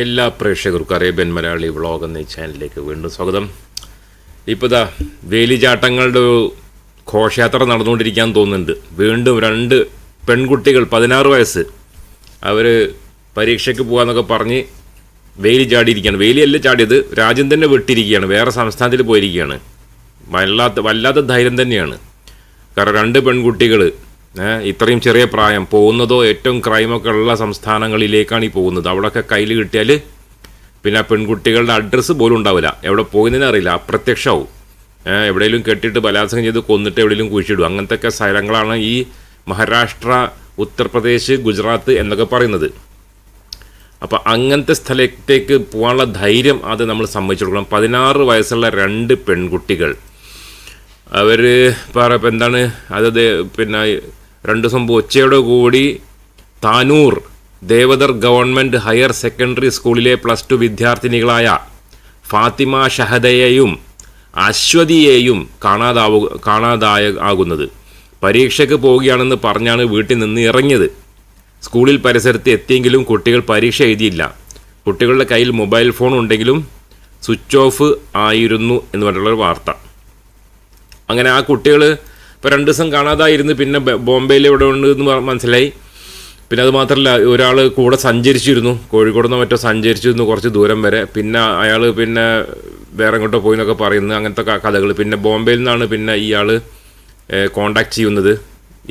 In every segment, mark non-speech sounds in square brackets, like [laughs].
എല്ലാ പ്രേക്ഷകർക്കും Arabian Malayali vlog എന്ന ചാനലിലേക്ക് വീണ്ടും സ്വാഗതം. ഇപ്പോൾ ഇതാ വേലിചാട്ടങ്ങളുടെ ഒരു ഘോഷയാത്ര നടന്നുകൊണ്ടിരിക്കാൻ തോന്നുന്നുണ്ട്. വീണ്ടും രണ്ട് പെൺകുട്ടികൾ പതിനാറ് വയസ്സ് അവർ പരീക്ഷയ്ക്ക് പോകാമെന്നൊക്കെ പറഞ്ഞ് വേലി ചാടിയിരിക്കുകയാണ്. വേലിയല്ല ചാടിയത് രാജ്യം തന്നെ വിട്ടിരിക്കുകയാണ് വേറെ സംസ്ഥാനത്തിൽ പോയിരിക്കുകയാണ്. വല്ലാത്ത വല്ലാത്ത ധൈര്യം തന്നെയാണ്. കാരണം രണ്ട് പെൺകുട്ടികൾ ഇത്രയും ചെറിയ പ്രായം പോകുന്നതോ ഏറ്റവും ക്രൈമൊക്കെ ഉള്ള സംസ്ഥാനങ്ങളിലേക്കാണ് ഈ പോകുന്നത്. അവിടെയൊക്കെ കയ്യിൽ കിട്ടിയാൽ പിന്നെ ആ പെൺകുട്ടികളുടെ അഡ്രസ്സ് പോലും ഉണ്ടാവില്ല. എവിടെ പോകുന്നതിന് അറിയില്ല. അപ്രത്യക്ഷമാവും എവിടെയെങ്കിലും കെട്ടിയിട്ട് ബലാത്സംഗം ചെയ്ത് കൊന്നിട്ട് എവിടെയെങ്കിലും കുഴിച്ചിടും അങ്ങനത്തെ സ്ഥലങ്ങളാണ് ഈ മഹാരാഷ്ട്ര ഉത്തർപ്രദേശ് ഗുജറാത്ത് എന്നൊക്കെ പറയുന്നത്. അപ്പോൾ അങ്ങനത്തെ സ്ഥലത്തേക്ക് പോകാനുള്ള ധൈര്യം അത് നമ്മൾ സമ്മതിച്ചു കൊടുക്കണം. പതിനാറ് വയസ്സുള്ള രണ്ട് പെൺകുട്ടികൾ. അവർ പറ എന്താണ്? അത് പിന്നെ രണ്ട് ഉച്ചയോട് ഉച്ചയോടെ കൂടി Tanur Devadhar government higher secondary സ്കൂളിലെ പ്ലസ് ടു വിദ്യാർത്ഥിനികളായ ഫാത്തിമ ഷഹദയെയും അശ്വതിയെയും കാണാതാവു കാണാതായ ആകുന്നത്. പരീക്ഷയ്ക്ക് പോവുകയാണെന്ന് പറഞ്ഞാണ് വീട്ടിൽ നിന്ന് ഇറങ്ങിയത്. സ്കൂളിൽ പരിസരത്ത് എത്തിയെങ്കിലും കുട്ടികൾ പരീക്ഷ എഴുതിയില്ല. കുട്ടികളുടെ കയ്യിൽ മൊബൈൽ ഫോൺ ഉണ്ടെങ്കിലും സ്വിച്ച് ഓഫ് ആയിരുന്നു എന്ന് പറഞ്ഞിട്ടുള്ളൊരു വാർത്ത. അങ്ങനെ ആ കുട്ടികൾ ഇപ്പോൾ രണ്ട് ദിവസം കാണാതായിരുന്നു. പിന്നെ ബോംബെയിൽ ഇവിടെ ഉണ്ട് എന്ന് മനസ്സിലായി. പിന്നെ അത് മാത്രമല്ല ഒരാൾ കൂടെ സഞ്ചരിച്ചിരുന്നു. കോഴിക്കോട് നിന്ന് മറ്റോ സഞ്ചരിച്ചിരുന്നു കുറച്ച് ദൂരം വരെ. പിന്നെ അയാൾ പിന്നെ വേറെ എങ്ങോട്ടോ പോയി എന്നൊക്കെ പറയുന്നു. അങ്ങനത്തെ കഥകൾ പിന്നെ ബോംബെയിൽ നിന്നാണ് പിന്നെ ഇയാൾ കോണ്ടാക്ട് ചെയ്യുന്നത്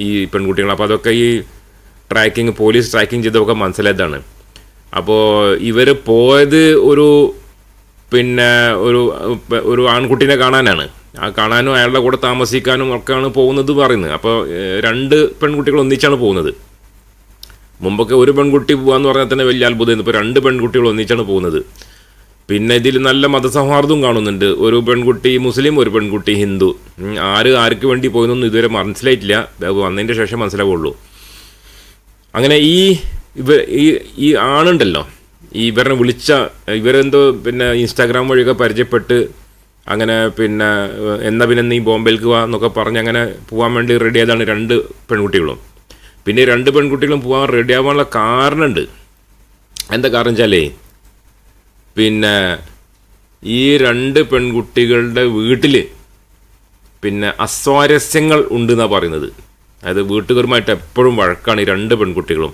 ഈ പെൺകുട്ടികൾ അപ്പോൾ അതൊക്കെ ഈ ട്രാക്കിംഗ് പോലീസ് ട്രാക്കിംഗ് ചെയ്തതൊക്കെ മനസ്സിലായതാണ്. അപ്പോൾ ഇവർ പോയത് ഒരു പിന്നെ ഒരു ഒരു ആൺകുട്ടീനെ കാണാനാണ്. ആ കാണാനും അയാളുടെ കൂടെ താമസിക്കാനും ഒക്കെയാണ് പോകുന്നത് പറയുന്നത്. അപ്പോൾ രണ്ട് പെൺകുട്ടികൾ ഒന്നിച്ചാണ് പോകുന്നത്. മുമ്പൊക്കെ ഒരു പെൺകുട്ടി പോകാന്ന് പറഞ്ഞാൽ തന്നെ വലിയ അത്ഭുതമായിരുന്നു. ഇപ്പോൾ രണ്ട് പെൺകുട്ടികൾ ഒന്നിച്ചാണ് പോകുന്നത്. പിന്നെ ഇതിൽ നല്ല മതസൗഹാർദ്ദവും കാണുന്നുണ്ട്. ഒരു പെൺകുട്ടി മുസ്ലിം ഒരു പെൺകുട്ടി ഹിന്ദു. ആര് ആർക്ക് വേണ്ടി പോയെന്നൊന്നും ഇതുവരെ മനസ്സിലായിട്ടില്ല. വന്നതിന്റെ ശേഷം മനസ്സിലാവുള്ളൂ. അങ്ങനെ ഈ ഇവ ഈ ഈ ആണുണ്ടല്ലോ ഈ ഇവരെ വിളിച്ച ഇവരെന്തോ പിന്നെ ഇൻസ്റ്റാഗ്രാം വഴിയൊക്കെ പരിചയപ്പെട്ട് അങ്ങനെ പിന്നെ എന്ന പിന്നെ നീ ബോംബെയിലേക്ക് വാ എന്നൊക്കെ പറഞ്ഞ് അങ്ങനെ പോകാൻ വേണ്ടി റെഡി ആയതാണ് രണ്ട് പെൺകുട്ടികളും. പിന്നെ രണ്ട് പെൺകുട്ടികളും പോകാൻ റെഡി ആവാനുള്ള കാരണമുണ്ട്. എന്താ കാരണം വെച്ചാലേ പിന്നെ ഈ രണ്ട് പെൺകുട്ടികളുടെ വീട്ടിൽ പിന്നെ അസ്വാരസ്യങ്ങൾ ഉണ്ട് എന്നാണ് പറയുന്നത്. അതായത് വീട്ടുകാരുമായിട്ട് എപ്പോഴും വഴക്കാണ് ഈ രണ്ട് പെൺകുട്ടികളും.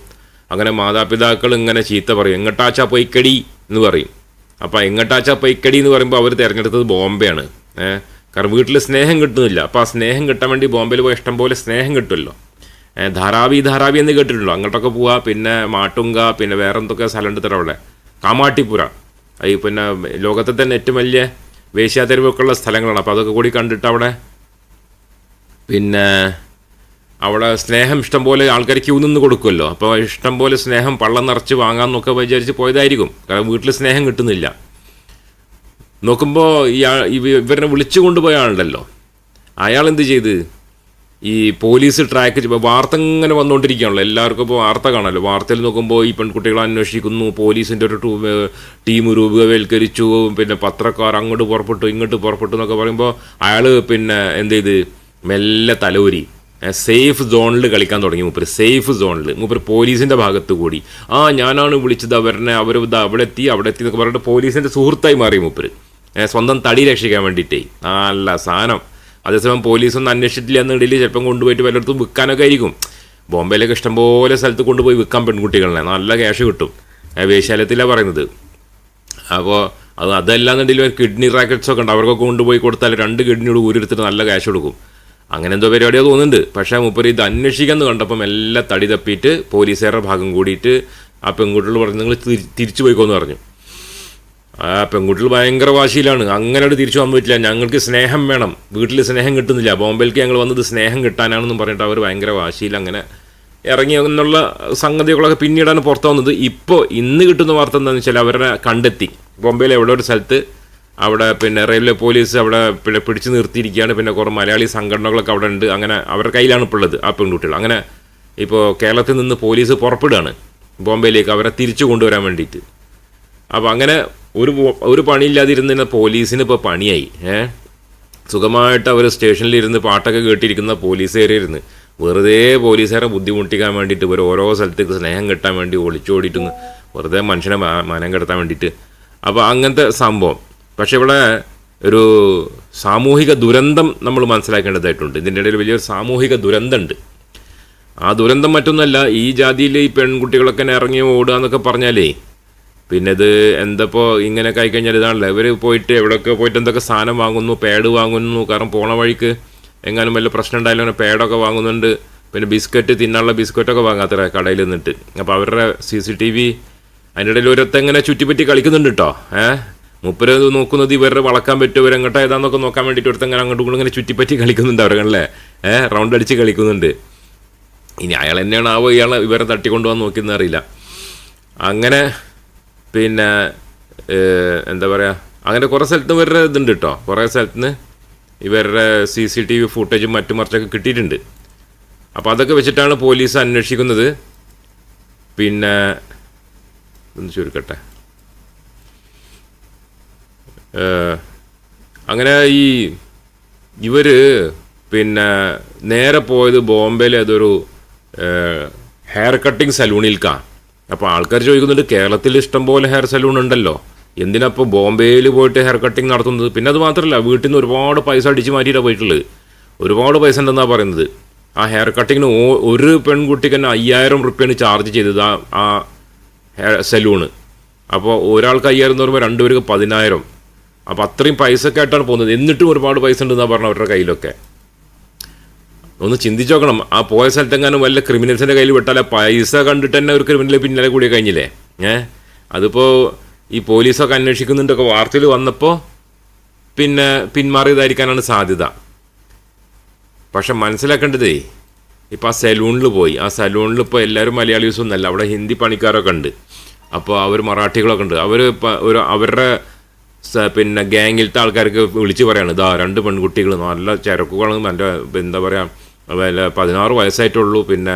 അങ്ങനെ മാതാപിതാക്കൾ ഇങ്ങനെ ചീത്ത പറയും എങ്ങട്ടാച്ചാ പോയി പൊയ്ക്കടി? എന്ന് പറയും. അപ്പോൾ എങ്ങട്ടാച്ചാ പൈക്കടി എന്ന് പറയുമ്പോൾ അവർ തിരഞ്ഞെടുത്തത് ബോംബെയാണ്. ഏഹ് കാരണം വീട്ടിൽ സ്നേഹം കിട്ടുന്നില്ല. അപ്പോൾ ആ സ്നേഹം കിട്ടാൻ വേണ്ടി ബോംബെയിൽ പോയി ഇഷ്ടംപോലെ സ്നേഹം കിട്ടുമല്ലോ. ധാരാവി ധാരാവി എന്ന് കേട്ടിട്ടുള്ളൂ അങ്ങോട്ടൊക്കെ പോവാ പിന്നെ മാട്ടുങ്ക പിന്നെ വേറെ എന്തൊക്കെ സ്ഥലമുണ്ട് തരാം അവിടെ. കാമാട്ടിപ്പുര ഈ പിന്നെ ലോകത്തെ തന്നെ ഏറ്റവും വലിയ വേശ്യാതെരുവൊക്കെ ഉള്ള സ്ഥലങ്ങളാണ്. അപ്പോൾ അതൊക്കെ കൂടി കണ്ടിട്ട് അവിടെ. പിന്നെ അവിടെ സ്നേഹം ഇഷ്ടം പോലെ ആൾക്കാർ ക്യൂ നിന്ന് കൊടുക്കുമല്ലോ. അപ്പോൾ ഇഷ്ടം പോലെ സ്നേഹം പള്ളം നിറച്ച് വാങ്ങാമെന്നൊക്കെ വിചാരിച്ച് പോയതായിരിക്കും. കാരണം വീട്ടിൽ സ്നേഹം കിട്ടുന്നില്ല. നോക്കുമ്പോൾ ഇയാൾ ഇവ- ഇവരെ വിളിച്ചു കൊണ്ടുപോയ ആളുണ്ടല്ലോ. അയാൾ എന്ത് ചെയ്ത്? ഈ പോലീസ് ട്രാക്ക് വാർത്ത ഇങ്ങനെ വന്നുകൊണ്ടിരിക്കുകയാണല്ലോ. എല്ലാവർക്കും ഇപ്പോൾ വാർത്ത കാണാമല്ലോ. വാർത്തയിൽ നോക്കുമ്പോൾ ഈ പെൺകുട്ടികളെ അന്വേഷിക്കുന്നു. പോലീസിന്റെ ഒരു ടൂ ടീം രൂപവൽക്കരിച്ചു. പിന്നെ പത്രക്കാർ അങ്ങോട്ട് പുറപ്പെട്ടു ഇങ്ങോട്ട് പുറപ്പെട്ടു എന്നൊക്കെ പറയുമ്പോൾ അയാൾ പിന്നെ എന്ത് ചെയ്ത്? മെല്ലെ തലൂരി. സേഫ് സോണിൽ കളിക്കാൻ തുടങ്ങി മൂപ്പര്. സേഫ് സോണിൽ. മൂപ്പര് പോലീസിന്റെ ഭാഗത്ത് കൂടി. ആ ഞാനാണ് വിളിച്ചത് അവരനെ അവർ ഇത് അവിടെ എത്തി അവിടെ എത്തി എന്നൊക്കെ പറഞ്ഞിട്ട് പോലീസിന്റെ സുഹൃത്തായി മാറി മൂപ്പര്. സ്വന്തം തടി രക്ഷിക്കാൻ വേണ്ടിയിട്ടേ. നല്ല സാധനം. അതേസമയം പോലീസൊന്നും അന്വേഷിച്ചിട്ടില്ല എന്നുണ്ടെങ്കിൽ ചിലപ്പം കൊണ്ടുപോയിട്ട് വല്ലയിടത്തും വിൽക്കാനൊക്കെ ആയിരിക്കും. ബോംബെയിലൊക്കെ ഇഷ്ടംപോലെ സ്ഥലത്ത് കൊണ്ടുപോയി വിൽക്കാൻ പെൺകുട്ടികളെ. നല്ല ക്യാഷ് കിട്ടും. വേശ്യാലയത്തിലാണ് പറയുന്നത്. അപ്പോൾ അത് അതല്ലാന്നുണ്ടെങ്കിൽ കിഡ്നി റാക്കറ്റ്സ് ഒക്കെ ഉണ്ട്. അവർക്കൊക്കെ കൊണ്ടുപോയി കൊടുത്താൽ രണ്ട് കിഡ്നിയോട് ഊരെടുത്തിട്ട് നല്ല ക്യാഷ് കൊടുക്കും. അങ്ങനെ എന്തോ പരിപാടിയോ തോന്നുന്നുണ്ട്. പക്ഷേ മുപ്പര് ഇത് അന്വേഷിക്കാന്ന് കണ്ടപ്പം എല്ലാം തടി തപ്പിയിട്ട് പോലീസുകാരുടെ ഭാഗം കൂടിയിട്ട് ആ പെൺകുട്ടികൾ പറഞ്ഞു നിങ്ങൾ തിരിച്ചു പോയിക്കോന്ന് പറഞ്ഞു. ആ പെൺകുട്ടികൾ ഭയങ്കര വാശിയിലാണ്. അങ്ങനെ തിരിച്ചു പോകാൻ പറ്റില്ല. ഞങ്ങൾക്ക് സ്നേഹം വേണം. വീട്ടിൽ സ്നേഹം കിട്ടുന്നില്ല. ബോംബെയിലേക്ക് ഞങ്ങൾ വന്നത് സ്നേഹം കിട്ടാനാണെന്നും പറഞ്ഞിട്ട് അവർ ഭയങ്കര വാശിയിൽ അങ്ങനെ ഇറങ്ങി എന്നുള്ള സംഗതികളൊക്കെ പിന്നീടാണ് പുറത്തു വന്നത്. ഇപ്പോൾ ഇന്ന് കിട്ടുന്ന വാർത്ത എന്താണെന്ന് വെച്ചാൽ അവരെ കണ്ടെത്തി. ബോംബെയിലെ എവിടെ ഒരു സ്ഥലത്ത് അവിടെ പിന്നെ റെയിൽവേ പോലീസ് അവിടെ പിന്നെ പിടിച്ചു നിർത്തിയിരിക്കുകയാണ്. പിന്നെ കുറേ മലയാളി സംഘടനകളൊക്കെ അവിടെ ഉണ്ട്. അങ്ങനെ അവരുടെ കയ്യിലാണ് ഇപ്പോൾ ഉള്ളത് ആ പെൺകുട്ടികൾ. അങ്ങനെ ഇപ്പോൾ കേരളത്തിൽ നിന്ന് പോലീസ് പുറപ്പെടുകയാണ് ബോംബെയിലേക്ക് അവരെ തിരിച്ചു കൊണ്ടുവരാൻ വേണ്ടിയിട്ട്. അപ്പോൾ അങ്ങനെ ഒരു ഒരു പണിയില്ലാതിരുന്ന പോലീസിന് ഇപ്പോൾ പണിയായി. ഏ? സുഖമായിട്ട് അവർ സ്റ്റേഷനിലിരുന്ന് പാട്ടൊക്കെ കേട്ടിരിക്കുന്ന പോലീസുകാരിരുന്ന് വെറുതെ പോലീസുകാരെ ബുദ്ധിമുട്ടിക്കാൻ വേണ്ടിയിട്ട് ഇവർ ഓരോ സ്ഥലത്തേക്ക് സ്നേഹം കിട്ടാൻ വേണ്ടി ഒളിച്ചോടിയിട്ടൊന്ന് വെറുതെ മനുഷ്യനെ മനം കിടത്താൻ വേണ്ടിയിട്ട്. അപ്പോൾ അങ്ങനത്തെ സംഭവം. പക്ഷെ ഇവിടെ ഒരു സാമൂഹിക ദുരന്തം നമ്മൾ മനസ്സിലാക്കേണ്ടതായിട്ടുണ്ട്. ഇതിന്റെ ഇടയിൽ വലിയൊരു സാമൂഹിക ദുരന്തമുണ്ട്. ആ ദുരന്തം മറ്റൊന്നല്ല ഈ ജാതിയിലെ ഈ പെൺകുട്ടികളൊക്കെ ഇറങ്ങി ഓടുക എന്നൊക്കെ പറഞ്ഞാലേ പിന്നെ ഇത് എന്തപ്പോൾ ഇങ്ങനെയൊക്കെ ആയിക്കഴിഞ്ഞാൽ ഇതാണല്ലോ. ഇവർ പോയിട്ട് എവിടെയൊക്കെ പോയിട്ട് എന്തൊക്കെ സാധനം വാങ്ങുന്നു പേഡ് വാങ്ങുന്നു കാരണം പോണ വഴിക്ക് എങ്ങാനും വല്ല പ്രശ്നം ഉണ്ടായാലും പേഡൊക്കെ വാങ്ങുന്നുണ്ട്. പിന്നെ ബിസ്ക്കറ്റ് തിന്നാനുള്ള ബിസ്ക്കറ്റൊക്കെ വാങ്ങാത്ര കടയിൽ നിന്നിട്ട്. അപ്പോൾ അവരുടെ സി സി ടി വി അതിന്റെ ഇടയിൽ ഒരത്തെങ്ങനെ ചുറ്റിപ്പറ്റി കളിക്കുന്നുണ്ട് കേട്ടോ ഏഹ് മുപ്പര് നോക്കുന്നത് ഇവരുടെ വളക്കാൻ പറ്റുമോ ഇവരെങ്ങോട്ടാ ഏതാന്നൊക്കെ നോക്കാൻ വേണ്ടിയിട്ട് ഒരുത്തൻ അങ്ങനെ അങ്ങോട്ടും ഇങ്ങനെ ചുറ്റിപ്പറ്റി കളിക്കുന്നുണ്ട് അവരല്ലേ ഏഹ് റൗണ്ട് അടിച്ച് കളിക്കുന്നുണ്ട്. ഇനി അയാൾ തന്നെയാണ് ആവോ ഇയാൾ ഇവരെ തട്ടിക്കൊണ്ടുപോകാൻ നോക്കിയെന്ന് അറിയില്ല. അങ്ങനെ പിന്നെ എന്താ പറയുക അങ്ങനെ കുറേ സ്ഥലത്ത് ഇവരുടെ ഇതുണ്ട് കേട്ടോ കുറേ സ്ഥലത്ത് നിന്ന് ഇവരുടെ സി സി ടി വി ഫുട്ടേജും മറ്റും മറിച്ചൊക്കെ കിട്ടിയിട്ടുണ്ട്. അപ്പോൾ അതൊക്കെ വെച്ചിട്ടാണ് പോലീസ് അന്വേഷിക്കുന്നത്. പിന്നെ ഒന്ന് ചുരുക്കട്ടെ. അങ്ങനെ ഈ ഇവർ പിന്നെ നേരെ പോയത് ബോംബെയിലെ അതൊരു ഹെയർ കട്ടിങ് സലൂണിൽക്കാണ് അപ്പോൾ ആൾക്കാർ ചോദിക്കുന്നുണ്ട് കേരളത്തിൽ ഇഷ്ടം പോലെ ഹെയർ സലൂൺ ഉണ്ടല്ലോ. എന്തിനപ്പോൾ ബോംബെയിൽ പോയിട്ട് ഹെയർ കട്ടിങ് നടത്തുന്നത്? പിന്നെ അത് മാത്രമല്ല വീട്ടിൽ നിന്ന് ഒരുപാട് പൈസ അടിച്ച് മാറ്റിയിട്ടാണ് പോയിട്ടുള്ളത്. ഒരുപാട് പൈസ ഉണ്ടെന്നാണ് പറയുന്നത്. ആ ഹെയർ കട്ടിങ്ങിന് ഒരു പെൺകുട്ടിക്ക് തന്നെ അയ്യായിരം റുപ്യാണ് ചാർജ് ചെയ്തത് ആ ആ ഹെയർ സലൂണ് അപ്പോൾ ഒരാൾക്ക് അയ്യായിരം എന്ന് പറയുമ്പോൾ രണ്ടുപേർക്ക് പതിനായിരം. അപ്പോൾ അത്രയും പൈസ ഒക്കെ ആയിട്ടാണ് പോകുന്നത്. എന്നിട്ടും ഒരുപാട് പൈസ ഉണ്ടെന്നാണ് പറഞ്ഞത് അവരുടെ കയ്യിലൊക്കെ. ഒന്ന് ചിന്തിച്ചു നോക്കണം. ആ പോയ സ്ഥലത്തെങ്ങാനും വല്ല ക്രിമിനൽസിന്റെ കയ്യിൽ വിട്ടാൽ പൈസ കണ്ടിട്ട് തന്നെ ഒരു ക്രിമിനൽ പിന്നാലെ കൂടി കഴിഞ്ഞില്ലേ? ഏ? അതിപ്പോൾ ഈ പോലീസൊക്കെ അന്വേഷിക്കുന്നുണ്ടൊക്കെ വാർത്തയിൽ വന്നപ്പോൾ പിന്നെ പിന്മാറിയതായിരിക്കാനാണ് സാധ്യത. പക്ഷെ മനസ്സിലാക്കേണ്ടതേ ഇപ്പോൾ ആ സലൂണിൽ പോയി. ആ സലൂണിൽ ഇപ്പോൾ എല്ലാവരും മലയാളീസ് ഒന്നല്ല അവിടെ ഹിന്ദി പണിക്കാരൊക്കെ ഉണ്ട്. അപ്പോൾ അവർ മറാഠികളൊക്കെ ഉണ്ട്. അവർ ഒരു അവരുടെ പിന്നെ ഗ്യാങ്ങിലത്തെ ആൾക്കാർക്ക് വിളിച്ച് പറയാണ് ഇതാ രണ്ട് പെൺകുട്ടികൾ നല്ല ചരക്കുകളും നല്ല എന്താ പറയുക വല്ല പതിനാറ് വയസ്സായിട്ടുള്ളൂ പിന്നെ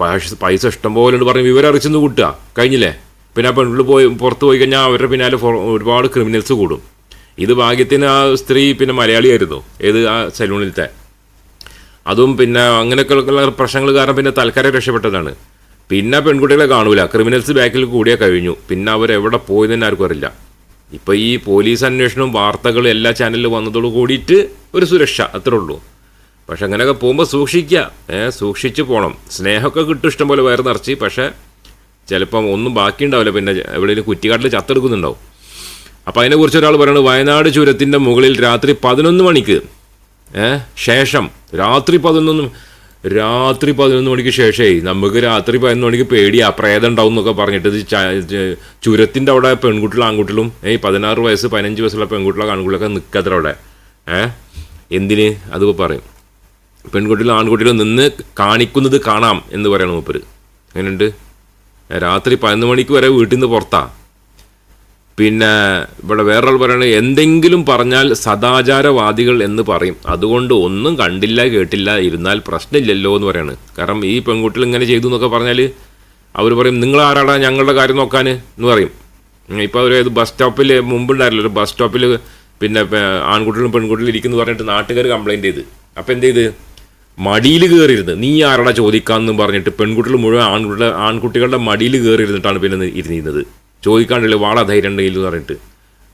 പൈസ പൈസ ഇഷ്ടം പോലെ ഉണ്ട് പറഞ്ഞ് വിവരം കൂട്ടുക. കഴിഞ്ഞില്ലേ? പിന്നെ ആ പെൺകുട്ടി പോയി പുറത്ത് പോയി കഴിഞ്ഞാൽ അവരുടെ പിന്നാലെ ഒരുപാട് ക്രിമിനൽസ് കൂടും. ഇത് ഭാഗ്യത്തിന് ആ സ്ത്രീ പിന്നെ മലയാളിയായിരുന്നു ഏത് ആ സലൂണിലത്തെ. അതും പിന്നെ അങ്ങനെയൊക്കെയുള്ള പ്രശ്നങ്ങൾ കാരണം പിന്നെ തൽക്കാലം രക്ഷപ്പെട്ടതാണ്. പിന്നെ പെൺകുട്ടികളെ കാണൂല ക്രിമിനൽസ് ബാക്കിൽ കൂടിയാൽ കഴിഞ്ഞു. പിന്നെ അവരെവിടെ പോയി തന്നെ ആർക്കും അറിയില്ല. ഇപ്പോൾ ഈ പോലീസ് അന്വേഷണവും വാർത്തകളും എല്ലാ ചാനലിലും വന്നതോട് കൂടിയിട്ട് ഒരു സുരക്ഷ അത്രേ ഉള്ളൂ. പക്ഷെ അങ്ങനെയൊക്കെ പോകുമ്പോൾ സൂക്ഷിക്കുക ഏഹ് സൂക്ഷിച്ച് പോകണം സ്നേഹമൊക്കെ കിട്ടും ഇഷ്ടംപോലെ വയറ് നിറച്ച്. പക്ഷേ ചിലപ്പം ഒന്നും ബാക്കി ഉണ്ടാവില്ല പിന്നെ എവിടെയെങ്കിലും കുറ്റിക്കാട്ടിൽ ചത്തെടുക്കുന്നുണ്ടാവും. അപ്പോൾ അതിനെക്കുറിച്ച് ഒരാൾ പറയുന്നത് വയനാട് ചുരത്തിന്റെ മുകളിൽ രാത്രി പതിനൊന്ന് മണിക്ക് ഏഹ് ശേഷം രാത്രി പതിനൊന്ന് രാത്രി പതിനൊന്ന് മണിക്ക് ശേഷമേ നമുക്ക് രാത്രി പതിനൊന്ന് മണിക്ക് പേടിയാ പ്രേതം ഉണ്ടാവും എന്നൊക്കെ പറഞ്ഞിട്ട് ചുരത്തിന്റെ അവിടെ പെൺകുട്ടികളും ആൺകുട്ടികളും ഏയ് പതിനാറ് വയസ്സ് പതിനഞ്ച് വയസ്സുള്ള പെൺകുട്ടികളും ആൺകുട്ടികളൊക്കെ നിൽക്കാത്ര അവിടെ. ഏ? എന്തിന്? അത് പറയും. പെൺകുട്ടികളും ആൺകുട്ടികളും നിന്ന് കാണിക്കുന്നത് കാണാം എന്ന് പറയണം മൂപ്പര്. അങ്ങനെയുണ്ട് രാത്രി പതിനൊന്ന് മണിക്ക് വരെ വീട്ടിൽ നിന്ന് പുറത്താ. പിന്നെ ഇവിടെ വേറൊരാൾ പറയുന്നത് എന്തെങ്കിലും പറഞ്ഞാൽ സദാചാരവാദികൾ എന്ന് പറയും. അതുകൊണ്ട് ഒന്നും കണ്ടില്ല കേട്ടില്ല ഇരുന്നാൽ പ്രശ്നമില്ലല്ലോ എന്ന് പറയാണ്. കാരണം ഈ പെൺകുട്ടികൾ ഇങ്ങനെ ചെയ്തു എന്നൊക്കെ പറഞ്ഞാൽ അവർ പറയും നിങ്ങൾ ആരാടാ? ഞങ്ങളുടെ കാര്യം നോക്കാൻ എന്ന് പറയും. ഇപ്പോൾ ഒരു ബസ് സ്റ്റോപ്പിൽ മുമ്പുണ്ടായിരുന്നല്ലോ ഒരു ബസ് സ്റ്റോപ്പിൽ പിന്നെ ആൺകുട്ടികളും പെൺകുട്ടികളും ഇരിക്കുന്നു പറഞ്ഞിട്ട് നാട്ടുകാർ കംപ്ലൈന്റ് ചെയ്ത്. അപ്പോൾ എന്ത് ചെയ്ത്? മടിയിൽ കയറിയിരുന്ന് നീ ആരടാ ചോദിക്കാമെന്ന് പറഞ്ഞിട്ട് പെൺകുട്ടികൾ മുഴുവൻ ആൺകുട്ടികളുടെ ആൺകുട്ടികളുടെ മടിയിൽ കയറിയിരുന്നിട്ടാണ് പിന്നെ ഇരുന്നിരുന്നത് ചോദിക്കാണ്ടില്ല വാള ധൈര്യം ഉണ്ടെങ്കിൽ എന്ന് പറഞ്ഞിട്ട്.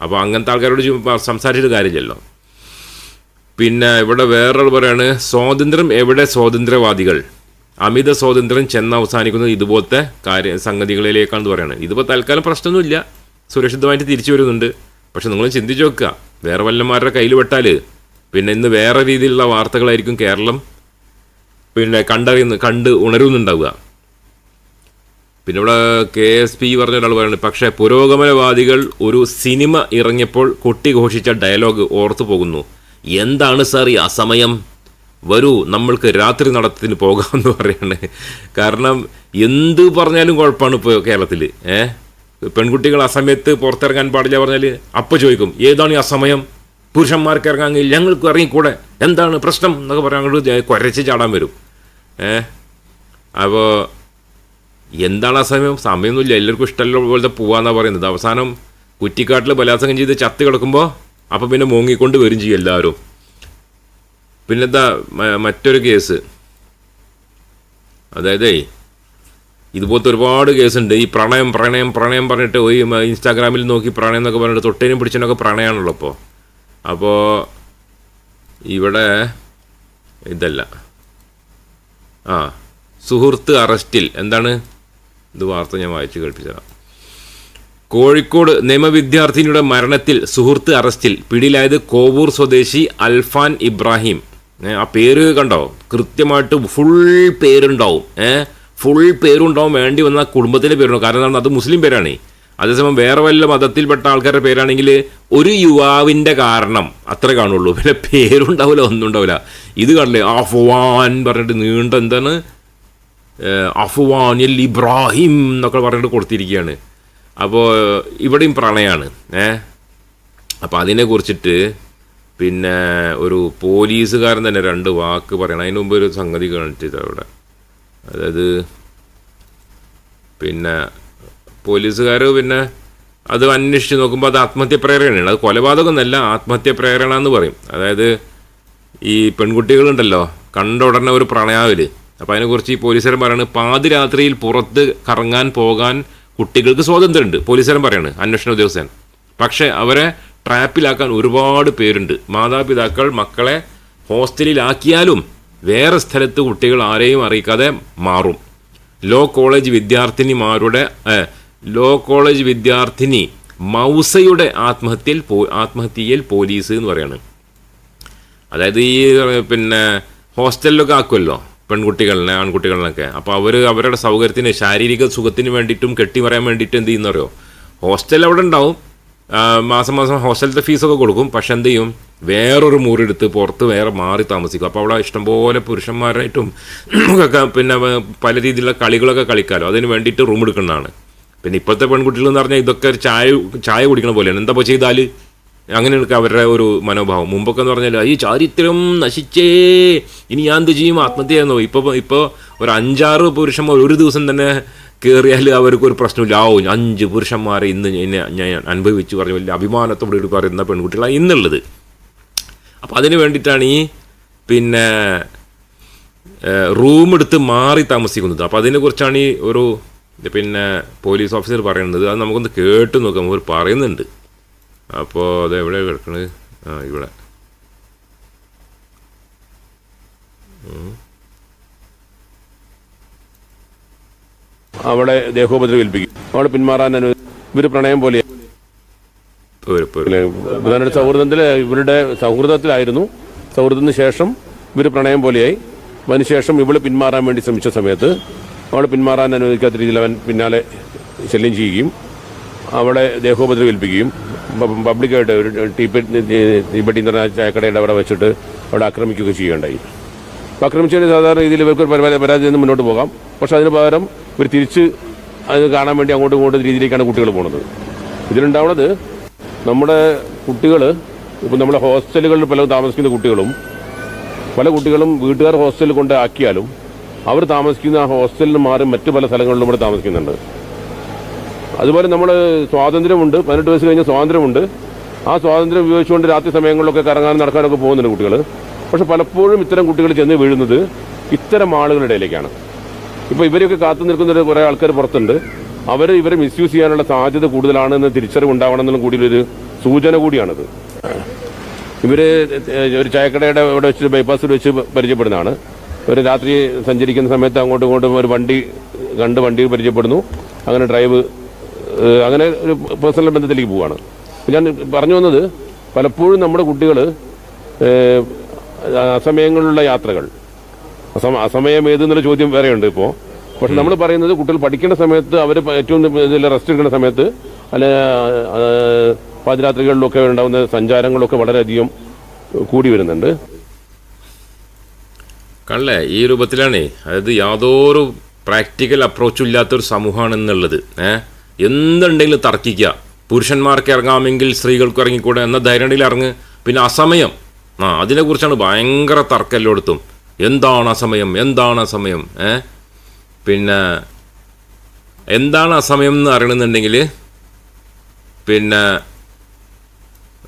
അപ്പോൾ അങ്ങനത്തെ ആൾക്കാരോട് സംസാരിച്ചിട്ട് കാര്യമില്ലല്ലോ. പിന്നെ ഇവിടെ വേറൊരു പറയാണ് സ്വാതന്ത്ര്യം എവിടെ സ്വാതന്ത്ര്യവാദികൾ? അമിത സ്വാതന്ത്ര്യം ചെന്ന് അവസാനിക്കുന്നത് ഇതുപോലത്തെ കാര്യ സംഗതികളിലേക്കാണെന്ന് പറയുന്നത് ഇതിപ്പോൾ തൽക്കാലം പ്രശ്നമൊന്നുമില്ല. സുരക്ഷിതമായിട്ട് തിരിച്ചു വരുന്നുണ്ട്. പക്ഷെ നിങ്ങൾ ചിന്തിച്ച് നോക്കുക. വേറെ വല്ലന്മാരുടെ കയ്യിൽ പെട്ടാൽ പിന്നെ ഇന്ന് വേറെ രീതിയിലുള്ള വാർത്തകളായിരിക്കും കേരളം പിന്നെ കണ്ടറിയുന്ന കണ്ട് ഉണരുന്നുണ്ടാവുക. പിന്നെ ഇവിടെ കെ എസ് പി പറഞ്ഞ ഒരാൾ പറയുന്നത് പക്ഷേ പുരോഗമനവാദികൾ ഒരു സിനിമ ഇറങ്ങിയപ്പോൾ കൊട്ടിഘോഷിച്ച ഡയലോഗ് ഓർത്തു പോകുന്നു. എന്താണ് സാർ ഈ അസമയം? വരൂ നമ്മൾക്ക് രാത്രി നടത്തത്തിന് പോകാമെന്ന് പറയാണ്. കാരണം എന്ത് പറഞ്ഞാലും കുഴപ്പമാണ് ഇപ്പോൾ കേരളത്തിൽ. ഏഹ് പെൺകുട്ടികൾ അസമയത്ത് പുറത്തിറങ്ങാൻ പാടില്ല പറഞ്ഞാൽ അപ്പോൾ ചോദിക്കും ഏതാണ് ഈ അസമയം? പുരുഷന്മാർക്ക് ഇറങ്ങാമെങ്കിൽ ഞങ്ങൾക്ക് ഇറങ്ങിക്കൂടെ? എന്താണ് പ്രശ്നം? എന്നൊക്കെ പറയാൻ അങ്ങോട്ട് കുരച്ച് ചാടാൻ വരും. ഏഹ് അപ്പോൾ എന്താണ് ആ സമയം? സമയമൊന്നുമില്ല. എല്ലാവർക്കും ഇഷ്ടമല്ല പോലത്തെ പോവാന്നാ പറയുന്നത്. അവസാനം കുറ്റിക്കാട്ടിൽ ബലാത്സംഗം ചെയ്ത് ചത്ത് കിടക്കുമ്പോൾ അപ്പം പിന്നെ മോങ്ങിക്കൊണ്ട് വരും ചെയ്യും എല്ലാവരും. പിന്നെന്താ മറ്റൊരു കേസ്. അതായത് ഇതുപോലത്തെ ഒരുപാട് കേസുണ്ട്. ഈ പ്രണയം പ്രണയം പ്രണയം പറഞ്ഞിട്ട് ഈ ഇൻസ്റ്റാഗ്രാമിൽ നോക്കി പ്രണയം എന്നൊക്കെ പറഞ്ഞിട്ട് തൊട്ടേനും പിടിച്ചതിനൊക്കെ പ്രണയമാണല്ലോ അപ്പോൾ അപ്പോൾ ഇവിടെ ഇതല്ല. ആ സുഹൃത്ത് അറസ്റ്റിൽ. എന്താണ്? ഇത് വാർത്ത ഞാൻ വായിച്ചു കേൾപ്പിച്ചതാണ് കോഴിക്കോട് നിയമവിദ്യാർത്ഥിനിയുടെ മരണത്തിൽ സുഹൃത്ത് അറസ്റ്റിൽ പിടിയിലായത് കോവൂർ സ്വദേശി അൽഫാൻ ഇബ്രാഹിം. ആ പേര് കണ്ടോ? കൃത്യമായിട്ട് ഫുൾ പേരുണ്ടാവും. ഏഹ് ഫുൾ പേരുണ്ടാവും വേണ്ടി വന്ന കുടുംബത്തിന്റെ പേരുണ്ടാവും. കാരണം എന്താണ്? അത് മുസ്ലിം പേരാണ്. അതേസമയം വേറെ വല്ല മതത്തിൽപ്പെട്ട ആൾക്കാരുടെ പേരാണെങ്കിൽ ഒരു യുവാവിന്റെ കാരണം അത്ര കാണുള്ളൂ. പിന്നെ പേരുണ്ടാവില്ല ഒന്നും ഉണ്ടാവില്ല ഇത് കാണില്ലേ ഫുവാൻ പറഞ്ഞിട്ട് നീണ്ട എന്താണ്? അഫ്വാനിൽ ഇബ്രാഹിം എന്നൊക്കെ പറഞ്ഞിട്ട് കൊടുത്തിരിക്കുകയാണ്. അപ്പോൾ ഇവിടെയും പ്രണയമാണ് ഏ അപ്പോൾ അതിനെ കുറിച്ചിട്ട് പിന്നെ ഒരു പോലീസുകാരൻ തന്നെ രണ്ട് വാക്ക് പറയണം. അതിന് മുമ്പ് ഒരു സംഗതി കാണിച്ചത് അവിടെ. അതായത് പിന്നെ പോലീസുകാർ പിന്നെ അത് അന്വേഷിച്ച് നോക്കുമ്പോൾ അത് ആത്മഹത്യ പ്രേരണയാണ് അത് കൊലപാതകമൊന്നല്ല ആത്മഹത്യ പ്രേരണ എന്ന് പറയും. അതായത് ഈ പെൺകുട്ടികളുണ്ടല്ലോ കണ്ട ഉടനെ ഒരു പ്രണയാവിൽ. അപ്പം അതിനെക്കുറിച്ച് ഈ പോലീസുകാരൻ പറയുന്നത് പാതിരാത്രിയിൽ പുറത്ത് കറങ്ങാൻ പോകാൻ കുട്ടികൾക്ക് സ്വാതന്ത്ര്യമുണ്ട്. പോലീസുകാരൻ പറയാണ് അന്വേഷണ ഉദ്യോഗസ്ഥൻ. പക്ഷേ അവരെ ട്രാപ്പിലാക്കാൻ ഒരുപാട് പേരുണ്ട്. മാതാപിതാക്കൾ മക്കളെ ഹോസ്റ്റലിലാക്കിയാലും വേറെ സ്ഥലത്ത് കുട്ടികൾ ആരെയും അറിയിക്കാതെ മാറും. ലോ കോളേജ് വിദ്യാർത്ഥിനിമാരുടെ ലോ കോളേജ് വിദ്യാർത്ഥിനി മൗസയുടെ ആത്മഹത്യയിൽ പോ- ആത്മഹത്യയിൽ പോലീസ് എന്ന് പറയാണ്. അതായത് ഈ പിന്നെ ഹോസ്റ്റലിലൊക്കെ ആക്കുമല്ലോ? പെൺകുട്ടികളിനെ ആൺകുട്ടികളിനൊക്കെ. അപ്പോൾ അവർ അവരുടെ സൗകര്യത്തിന് ശാരീരിക സുഖത്തിന് വേണ്ടിയിട്ടും കെട്ടി പറയാൻ വേണ്ടിയിട്ട് എന്ത് ചെയ്യുന്നറിയോ? ഹോസ്റ്റൽ അവിടെ ഉണ്ടാവും. മാസം മാസം ഹോസ്റ്റലിന്റെ ഫീസൊക്കെ കൊടുക്കും. പക്ഷെ എന്ത് ചെയ്യും? വേറൊരു മുറിയെടുത്ത് പുറത്ത് വേറെ മാറി താമസിക്കും. അപ്പോൾ അവിടെ ഇഷ്ടംപോലെ പുരുഷന്മാരായിട്ടും ഒക്കെ പിന്നെ പല രീതിയിലുള്ള കളികളൊക്കെ കളിക്കാമല്ലോ അതിന് വേണ്ടിയിട്ട് റൂം എടുക്കുന്നതാണ്. പിന്നെ ഇപ്പോഴത്തെ പെൺകുട്ടികൾ എന്ന് പറഞ്ഞാൽ ഇതൊക്കെ ഒരു ചായ ചായ കുടിക്കണ പോലെയാണ്. എന്താ ഇപ്പോൾ ചെയ്താൽ അങ്ങനെയൊക്കെ അവരുടെ ഒരു മനോഭാവം. മുമ്പൊക്കെ എന്ന് പറഞ്ഞാൽ ഈ ചാരിത്രം നശിച്ചേ ഇനി ഞാൻ എന്ത് ചെയ്യും? ആത്മഹത്യ ചെയ്യുന്നു ഇപ്പോൾ ഇപ്പോൾ ഒരു അഞ്ചാറ് പുരുഷന്മാർ ഒരു ദിവസം തന്നെ കയറിയാൽ അവർക്ക് ഒരു പ്രശ്നമില്ല. ആവും അഞ്ച് പുരുഷന്മാരെ ഇന്ന് എന്നെ ഞാൻ അനുഭവിച്ചു പറഞ്ഞു വലിയ അഭിമാനത്തോടെ കൂടി പറയുന്ന പെൺകുട്ടികളാണ് ഇന്നുള്ളത്. അപ്പോൾ അതിന് വേണ്ടിയിട്ടാണ് ഈ പിന്നെ റൂം എടുത്ത് മാറി താമസിക്കുന്നത്. അപ്പോൾ അതിനെക്കുറിച്ചാണ് ഈ ഒരു പിന്നെ പോലീസ് ഓഫീസർ പറയുന്നത്. അത് നമുക്കൊന്ന് കേട്ട് നോക്കാം. അവർ പറയുന്നുണ്ട്. അപ്പോൾ അത് എവിടെ കിടക്കണത്? ആ ഇവിടെ. അവിടെ ദേഹോപദ്രവം ഏൽപ്പിക്കും. അവിടെ പിന്മാറാൻ ഇവർ പ്രണയം പോലെ സൗഹൃദത്തിൽ ഇവരുടെ സൗഹൃദത്തിലായിരുന്നു. സൗഹൃദത്തിന് ശേഷം ഇവർ പ്രണയം പോലെയായി. അതിനുശേഷം ഇവൾ പിന്മാറാൻ വേണ്ടി ശ്രമിച്ച സമയത്ത് അവളെ പിന്മാറാൻ അനുവദിക്കാത്ത രീതിയിൽ അവൻ പിന്നാലെ ശല്യം ചെയ്യുകയും അവളെ ദേഹോപദ്രവം ഏൽപ്പിക്കുകയും പ- പബ്ലിക്കായിട്ട് ഒരു എന്ന് പറഞ്ഞ ചായക്കടയുടെ അവിടെ വെച്ചിട്ട് അവിടെ ആക്രമിക്കുകയൊക്കെ ചെയ്യുകയുണ്ടായി. അപ്പോൾ ആക്രമിച്ചതിന് സാധാരണ രീതിയിൽ ഇവർക്ക് പരാതി നിന്ന് മുന്നോട്ട് പോകാം. പക്ഷേ അതിന് പകരം ഇവർ തിരിച്ച് അത് കാണാൻ വേണ്ടി അങ്ങോട്ടും ഇങ്ങോട്ടും രീതിയിലേക്കാണ് കുട്ടികൾ പോകുന്നത്. ഇതിലുണ്ടാവുന്നത് നമ്മുടെ കുട്ടികൾ ഇപ്പം നമ്മുടെ ഹോസ്റ്റലുകളിൽ പല താമസിക്കുന്ന കുട്ടികളും പല കുട്ടികളും വീട്ടുകാർ ഹോസ്റ്റലിൽ കൊണ്ട് ആക്കിയാലും അവർ താമസിക്കുന്ന ആ ഹോസ്റ്റലിൽ മാറി മറ്റു പല സ്ഥലങ്ങളിലും ഇവിടെ താമസിക്കുന്നുണ്ട്. അതുപോലെ നമ്മൾ സ്വാതന്ത്ര്യമുണ്ട് പതിനെട്ട് വയസ്സ് കഴിഞ്ഞ സ്വാതന്ത്ര്യമുണ്ട്. ആ സ്വാതന്ത്ര്യം ഉപയോഗിച്ചുകൊണ്ട് രാത്രി സമയങ്ങളിലൊക്കെ കറങ്ങാനും നടക്കാനൊക്കെ പോകുന്നുണ്ട് കുട്ടികൾ പക്ഷെ പലപ്പോഴും ഇത്തരം കുട്ടികൾ ചെന്ന് വീഴുന്നത് ഇത്തരം ആളുകളുടെ ഇടയിലേക്കാണ്. ഇപ്പോൾ ഇവരെയൊക്കെ കാത്തു നിൽക്കുന്ന കുറേ ആൾക്കാർ പുറത്തുണ്ട്. അവർ ഇവരെ മിസ്യൂസ് ചെയ്യാനുള്ള സാധ്യത കൂടുതലാണെന്ന് തിരിച്ചറിവ് ഉണ്ടാവണം എന്നുള്ള കൂടി ഒരു സൂചന കൂടിയാണിത്. ഇവർ ഒരു ചായക്കടയുടെ ഇവിടെ വെച്ച് ബൈപ്പാസിൽ വെച്ച് പരിചയപ്പെടുന്നതാണ്. ഇവർ രാത്രി സഞ്ചരിക്കുന്ന സമയത്ത് അങ്ങോട്ടും ഇങ്ങോട്ടും ഒരു വണ്ടി കണ്ട് വണ്ടി പരിചയപ്പെടുന്നു. അങ്ങനെ ഡ്രൈവ് അങ്ങനെ ഒരു പേഴ്സണൽ ബന്ധത്തിലേക്ക് പോവുകയാണ് ഞാൻ പറഞ്ഞു വന്നത് പലപ്പോഴും നമ്മുടെ കുട്ടികൾ അസമയങ്ങളിലുള്ള യാത്രകൾ. അസമ അസമയം ഏതെന്നുള്ള ചോദ്യം വേറെയുണ്ട് ഇപ്പോൾ പക്ഷെ നമ്മൾ പറയുന്നത് കുട്ടികൾ പഠിക്കേണ്ട സമയത്ത് അവർ ഏറ്റവും ഇതിൽ റെസ്റ്റ് എടുക്കുന്ന സമയത്ത് അല്ലെ പാതിരാത്രികളിലൊക്കെ ഉണ്ടാകുന്ന സഞ്ചാരങ്ങളൊക്കെ വളരെയധികം കൂടി വരുന്നുണ്ട്. കണ്ടല്ലേ ഈ രൂപത്തിലാണേ. അതായത് യാതൊരു പ്രാക്ടിക്കൽ അപ്രോച്ചും ഇല്ലാത്തൊരു സമൂഹമാണെന്നുള്ളത്. ഏ? എന്തുണ്ടെങ്കിലും തർക്കിക്കുക. പുരുഷന്മാർക്ക് ഇറങ്ങാമെങ്കിൽ സ്ത്രീകൾക്ക് ഇറങ്ങിക്കൂടെ എന്ന ധൈര്യയിൽ ഇറങ്ങ്. പിന്നെ അസമയം. ആ അതിനെക്കുറിച്ചാണ് ഭയങ്കര തർക്കം എല്ലായിടത്തും. എന്താണ് അസമയം? എന്താണ് അസമയം? ഏ? പിന്നെ എന്താണ് അസമയം എന്ന് അറിയണമെന്നുണ്ടെങ്കിൽ പിന്നെ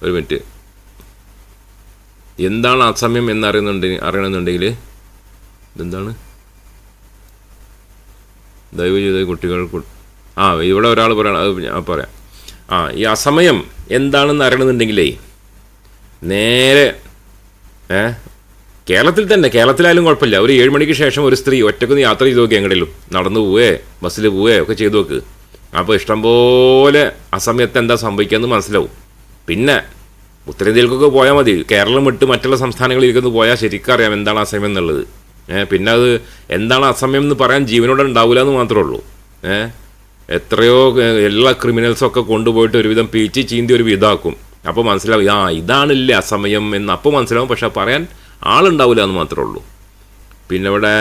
ഒരു മിനിറ്റ്. എന്താണ് അസമയം എന്ന് അറിയുന്നുണ്ടെങ്കിൽ അറിയണമെന്നുണ്ടെങ്കിൽ ഇതെന്താണ്? ദയവ് ചെയ്ത കുട്ടികൾ ആ ഇവിടെ ഒരാൾ പറയണം അത് ഞാൻ പറയാം. ആ ഈ അസമയം എന്താണെന്ന് അറിയണമെന്നുണ്ടെങ്കിലേ നേരെ ഏ കേരളത്തിൽ തന്നെ കേരളത്തിലായാലും കുഴപ്പമില്ല. ഒരു ഏഴ് മണിക്ക് ശേഷം ഒരു സ്ത്രീ ഒറ്റക്കൊന്ന് യാത്ര ചെയ്ത് നോക്കി എങ്ങടെയും നടന്നു പോവേ ബസ്സിൽ പോവേ ഒക്കെ ചെയ്തു നോക്ക്. അപ്പോൾ ഇഷ്ടംപോലെ അസമയത്ത് എന്താ സംഭവിക്കാന്ന് മനസ്സിലാവും. പിന്നെ ഉത്തരേന്ത്യയിലേക്കൊക്കെ പോയാൽ മതി. കേരളം വിട്ട് മറ്റുള്ള സംസ്ഥാനങ്ങളിലേക്കൊന്ന് പോയാൽ ശരിക്കും അറിയാം എന്താണ് അസമയം എന്നുള്ളത്. പിന്നെ അത് എന്താണ് അസമയം എന്ന് പറയാൻ ജീവനോടെ ഉണ്ടാവില്ല എന്ന് മാത്രമേ ഉള്ളൂ. ഏഹ് എത്രയോ എല്ലാ ക്രിമിനൽസൊക്കെ കൊണ്ടുപോയിട്ട് ഒരുവിധം പീച്ചി ചീന്തി ഒരു വിധാക്കും അപ്പോൾ മനസ്സിലാവും ആ ഇതാണില്ല അസമയം എന്ന് അപ്പോൾ മനസ്സിലാവും. പക്ഷെ പറയാൻ ആളുണ്ടാവില്ല എന്ന് മാത്രമേ ഉള്ളൂ. പിന്നെ ഇവിടെ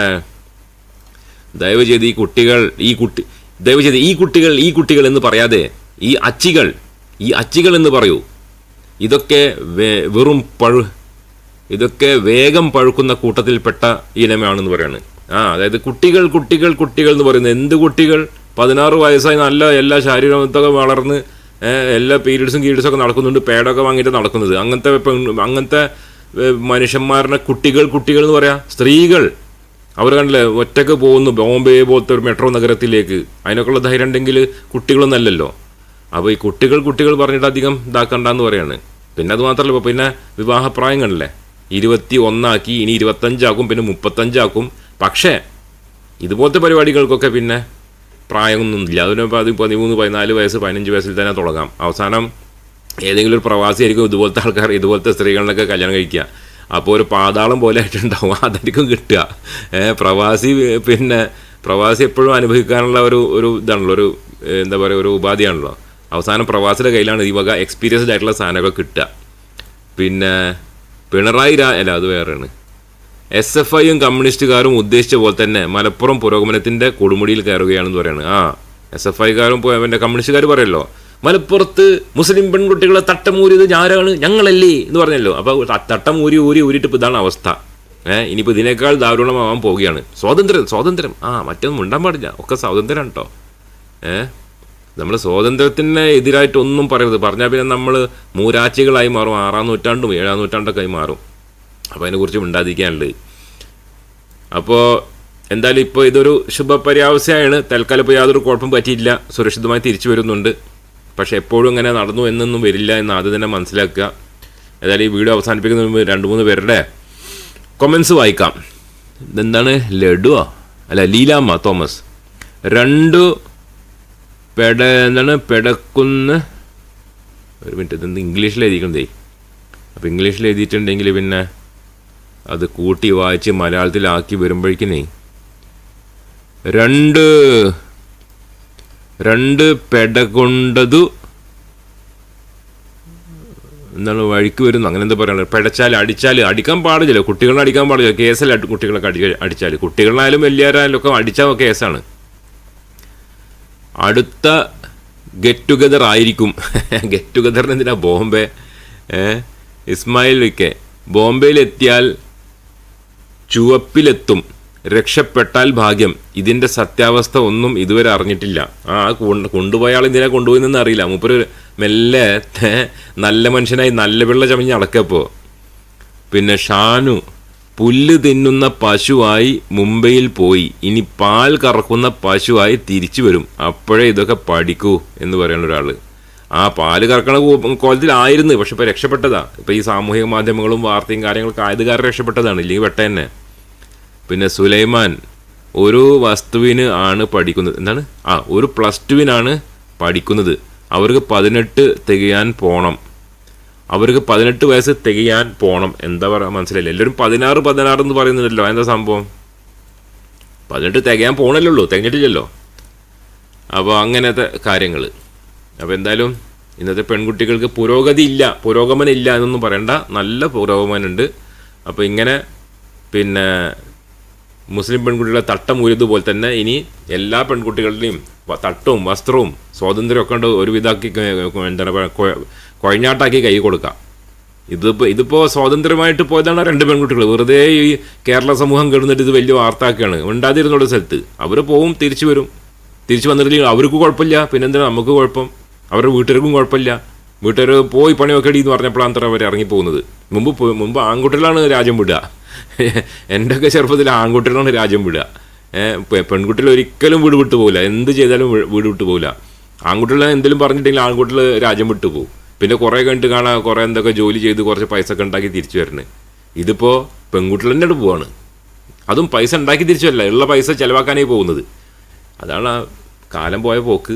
ദയവ് ചെയ്ത് ഈ കുട്ടികൾ ഈ കുട്ടി ദയവ് ചെയ്ത് ഈ കുട്ടികൾ ഈ കുട്ടികൾ എന്ന് പറയാതെ ഈ അച്ചികൾ ഈ അച്ചികൾ എന്ന് പറയൂ. ഇതൊക്കെ വെറും പഴു ഇതൊക്കെ വേഗം പഴുക്കുന്ന കൂട്ടത്തിൽപ്പെട്ട ഇനമാണെന്ന് പറയാണ്. ആ അതായത് കുട്ടികൾ കുട്ടികൾ കുട്ടികൾ എന്ന് പറയുന്നത് എന്ത് കുട്ടികൾ? പതിനാറ് വയസ്സായി നല്ല എല്ലാ ശാരീരികത്തൊക്കെ വളർന്ന് എല്ലാ പീരീഡ്സും ഒക്കെ നടക്കുന്നുണ്ട്. പേടൊക്കെ വാങ്ങിയിട്ട് നടക്കുന്നത്. അങ്ങനത്തെ അങ്ങനത്തെ മനുഷ്യന്മാരുടെ കുട്ടികൾ കുട്ടികൾ എന്ന് പറയാം സ്ത്രീകൾ. അവർ കണ്ടില്ലേ ഒറ്റയ്ക്ക് പോകുന്നു ബോംബെ പോലത്തെ ഒരു മെട്രോ നഗരത്തിലേക്ക്. അതിനൊക്കെയുള്ള ധൈര്യം ഉണ്ടെങ്കിൽ കുട്ടികളൊന്നല്ലല്ലോ അപ്പോൾ ഈ കുട്ടികൾ കുട്ടികൾ പറഞ്ഞിട്ട് അധികം ഇതാക്കണ്ടെന്ന് പറയാണ്. പിന്നെ അത് മാത്രമല്ല ഇപ്പോൾ പിന്നെ വിവാഹപ്രായം കണ്ടില്ലേ ഇരുപത്തി ഒന്നാക്കി ഇനി ഇരുപത്തഞ്ചാക്കും പിന്നെ മുപ്പത്തഞ്ചാക്കും. പക്ഷേ ഇതുപോലത്തെ പരിപാടികൾക്കൊക്കെ പിന്നെ പ്രായമൊന്നുമില്ല. അതിന് പതി പതിമൂന്ന് പതിനാല് വയസ്സ് പതിനഞ്ച് വയസ്സിൽ തന്നെ തുടങ്ങാം. അവസാനം ഏതെങ്കിലും ഒരു പ്രവാസി ആയിരിക്കും ഇതുപോലത്തെ ആൾക്കാർ ഇതുപോലത്തെ സ്ത്രീകളിനൊക്കെ കല്യാണം കഴിക്കുക. അപ്പോൾ ഒരു പാതാളം പോലെ ആയിട്ടുണ്ടാവും അതായിരിക്കും കിട്ടുക. പ്രവാസി പിന്നെ പ്രവാസി എപ്പോഴും അനുഭവിക്കാനുള്ള ഒരു ഒരു ഇതാണല്ലോ ഒരു എന്താ പറയുക ഒരു ഉപാധിയാണല്ലോ. അവസാനം പ്രവാസിയുടെ കയ്യിലാണ് ഈ വക എക്സ്പീരിയൻസ്ഡ് ആയിട്ടുള്ള സാധനമൊക്കെ കിട്ടുക. പിന്നെ പിണറായി രാ അല്ല അത് വേറെയാണ്. എസ് എഫ് ഐയും കമ്മ്യൂണിസ്റ്റുകാരും ഉദ്ദേശിച്ച പോലെ തന്നെ മലപ്പുറം പുരോഗമനത്തിന്റെ കൊടുമുടിയിൽ കയറുകയാണെന്ന് പറയാണ്. ആ എസ് എഫ് ഐക്കാരും പിന്നെ കമ്മ്യൂണിസ്റ്റുകാർ പറയല്ലോ മലപ്പുറത്ത് മുസ്ലിം പെൺകുട്ടികളെ തട്ടമൂരിയത് ഞാരാണ് ഞങ്ങളല്ലേ? എന്ന് പറഞ്ഞല്ലോ. അപ്പോൾ തട്ടമൂരി ഊരി ഊരി ഊരിയിട്ട് ഇപ്പോൾ ഇതാണ് അവസ്ഥ. ഏഹ് ഇനിയിപ്പോൾ ഇതിനേക്കാൾ ദാരുണമാവാൻ പോവുകയാണ്. സ്വാതന്ത്ര്യം സ്വാതന്ത്ര്യം. ആ മറ്റൊന്നും ഉണ്ടാൻ പാടില്ല. ഒക്കെ സ്വാതന്ത്ര്യം കേട്ടോ ഏഹ് നമ്മൾ സ്വാതന്ത്ര്യത്തിന് എതിരായിട്ട് ഒന്നും പറയരുത്. പറഞ്ഞാൽ പിന്നെ നമ്മൾ മൂരാച്ചികളായി മാറും ആറാം നൂറ്റാണ്ടും ഏഴാം നൂറ്റാണ്ടൊക്കെ ആയി മാറും. അപ്പോൾ അതിനെക്കുറിച്ച് മിണ്ടാതിരിക്കാനുള്ളത് അപ്പോൾ എന്തായാലും ഇപ്പോൾ ഇതൊരു ശുഭപര്യാവസ്ഥയാണ്. തൽക്കാലം ഇപ്പോൾ യാതൊരു കുഴപ്പം പറ്റിയില്ല സുരക്ഷിതമായി തിരിച്ചു വരുന്നുണ്ട്. പക്ഷേ എപ്പോഴും ഇങ്ങനെ നടന്നു എന്നൊന്നും വരില്ല എന്ന് ആദ്യം തന്നെ മനസ്സിലാക്കുക. ഏതായാലും ഈ വീഡിയോ അവസാനിപ്പിക്കുന്ന മുമ്പ് രണ്ട് മൂന്ന് പേരുടെ കൊമൻസ് വായിക്കാം. ഇതെന്താണ്? ലഡുവോ? അല്ല ലീലാമ്മ തോമസ്. രണ്ടു പെട എന്താണ്? പെടക്കുന്ന്. ഒരു മിനിറ്റ് ഇതെന്ത് ഇംഗ്ലീഷിൽ എഴുതിക്കണ്ടേ അപ്പോൾ ഇംഗ്ലീഷിൽ എഴുതിയിട്ടുണ്ടെങ്കിൽ പിന്നെ അത് കൂട്ടി വായിച്ച് മലയാളത്തിലാക്കി വരുമ്പോഴേക്കിനേ രണ്ട് രണ്ട് പെട കൊണ്ടതു എന്താണ് വഴിക്ക് വരുന്നു. അങ്ങനെ എന്താ പറയുക പെടച്ചാൽ അടിച്ചാൽ അടിക്കാൻ പാടില്ല കുട്ടികളെ അടിക്കാൻ പാടില്ല. കേസല്ല കുട്ടികളൊക്കെ അടി അടിച്ചാൽ. കുട്ടികളായാലും വലിയവരായാലും ഒക്കെ അടിച്ചാൽ കേസാണ്. അടുത്ത ഗെറ്റ് ടുഗദർ ആയിരിക്കും. [laughs] ഗെറ്റ് ടുഗദറിന് എന്തിനാ? ബോംബെ ഇസ്മായിൽ വിക്കെ ബോംബെയിലെത്തിയാൽ ചുവപ്പിലെത്തും. രക്ഷപ്പെട്ടാൽ ഭാഗ്യം. ഇതിന്റെ സത്യാവസ്ഥ ഒന്നും ഇതുവരെ അറിഞ്ഞിട്ടില്ല. ആ കൊണ്ട് കൊണ്ടുപോയ ആൾ ഇതിനെ കൊണ്ടുപോയെന്ന് അറിയില്ല. മൂപ്പര് മെല്ലെ നല്ല മനുഷ്യനായി നല്ല വെള്ള ചമഞ്ഞ് നടക്കപ്പോ. പിന്നെ ഷാനു പുല്ല് തിന്നുന്ന പശുവായി മുംബൈയിൽ പോയി. ഇനി പാൽ കറക്കുന്ന പശുവായി തിരിച്ചു വരും. അപ്പോഴേ ഇതൊക്കെ പഠിക്കൂ എന്ന് പറയുന്ന ഒരാൾ ആ പാൽ കറക്കണ കോലത്തിലായിരുന്നു. പക്ഷെ ഇപ്പൊ രക്ഷപ്പെട്ടതാ. ഇപ്പൊ ഈ സാമൂഹിക മാധ്യമങ്ങളും വാർത്തയും കാര്യങ്ങളൊക്കെ ആയതുകാരെ രക്ഷപ്പെട്ടതാണ്. ഇല്ലെങ്കിൽ വെട്ട തന്നെ പിന്നെ സുലൈമാൻ ഒരു വസ്തുവിന് ആണ് പഠിക്കുന്നത്. എന്താണ്? ആ ഒരു പ്ലസ് ടുവിനാണ് പഠിക്കുന്നത്. അവർക്ക് പതിനെട്ട് തികയാൻ പോണം. അവർക്ക് പതിനെട്ട് വയസ്സ് തികയാൻ പോണം. എന്താ പറയുക മനസ്സിലായില്ല? എല്ലാവരും പതിനാറ് പതിനാറ് എന്ന് പറയുന്നുണ്ടല്ലോ. എന്താ സംഭവം? പതിനെട്ട് തികയാൻ പോണല്ലോ തികഞ്ഞിട്ടില്ലല്ലോ. അപ്പോൾ അങ്ങനത്തെ കാര്യങ്ങൾ അപ്പോൾ എന്തായാലും ഇന്നത്തെ പെൺകുട്ടികൾക്ക് പുരോഗതി ഇല്ല പുരോഗമനം ഇല്ല എന്നൊന്നും പറയണ്ട. നല്ല പുരോഗമനമുണ്ട്. അപ്പോൾ ഇങ്ങനെ പിന്നെ മുസ്ലിം പെൺകുട്ടികളെ തട്ടം ഊരിയതുപോലെ തന്നെ ഇനി എല്ലാ പെൺകുട്ടികളുടെയും തട്ടവും വസ്ത്രവും സ്വാതന്ത്ര്യം ഒക്കെ ഉണ്ട് ഒരുവിധാക്കി എന്താണ് കൊഴഞ്ഞാട്ടാക്കി കൈ കൊടുക്കാം. ഇതിപ്പോൾ ഇതിപ്പോൾ സ്വാതന്ത്ര്യമായിട്ട് പോയതാണ് രണ്ട് പെൺകുട്ടികൾ. വെറുതെ ഈ കേരള സമൂഹം കിടന്നിട്ട് ഇത് വലിയ വാർത്താക്കാണ്. ഉണ്ടാതിരുന്നുള്ള സ്ഥലത്ത്. അവർ പോവും തിരിച്ചു വരും. തിരിച്ചു വന്നിട്ടില്ലെങ്കിൽ അവർക്ക് കുഴപ്പമില്ല. പിന്നെന്തിനാ? നമുക്ക് കുഴപ്പം. അവരുടെ വീട്ടുകാർക്കും കുഴപ്പമില്ല. വീട്ടുകാർ പോയി പണിയൊക്കെ എന്ന് പറഞ്ഞപ്പോഴാണ് അത്ര അവർ ഇറങ്ങിപ്പോകുന്നത്. മുമ്പ് മുമ്പ് ആൺകുട്ടികളാണ് രാജ്യം വിടുക. എന്റെയൊക്കെ ചെറുപ്പത്തിൽ ആൺകുട്ടികളാണ് രാജ്യം വിടുക. പെൺകുട്ടികൾ ഒരിക്കലും വീട് വിട്ടു പോകില്ല. എന്ത് ചെയ്താലും വീട് വിട്ടു പോകില്ല. ആൺകുട്ടികൾ എന്തെങ്കിലും പറഞ്ഞിട്ടുണ്ടെങ്കിൽ ആൺകുട്ടികൾ രാജ്യം വിട്ടു പോകും. പിന്നെ കുറേ കണ്ടിട്ട് കാണാം കുറേ എന്തൊക്കെ ജോലി ചെയ്ത് കുറച്ച് പൈസ ഒക്കെ ഉണ്ടാക്കി തിരിച്ചു വരുന്നത് ഇതിപ്പോൾ പെൺകുട്ടികൾ തന്നെ പോവാണ്. അതും പൈസ ഉണ്ടാക്കി തിരിച്ചു വരില്ല. ഉള്ള പൈസ ചിലവാക്കാനായി പോകുന്നത്. അതാണ് കാലം പോയ പോക്ക്.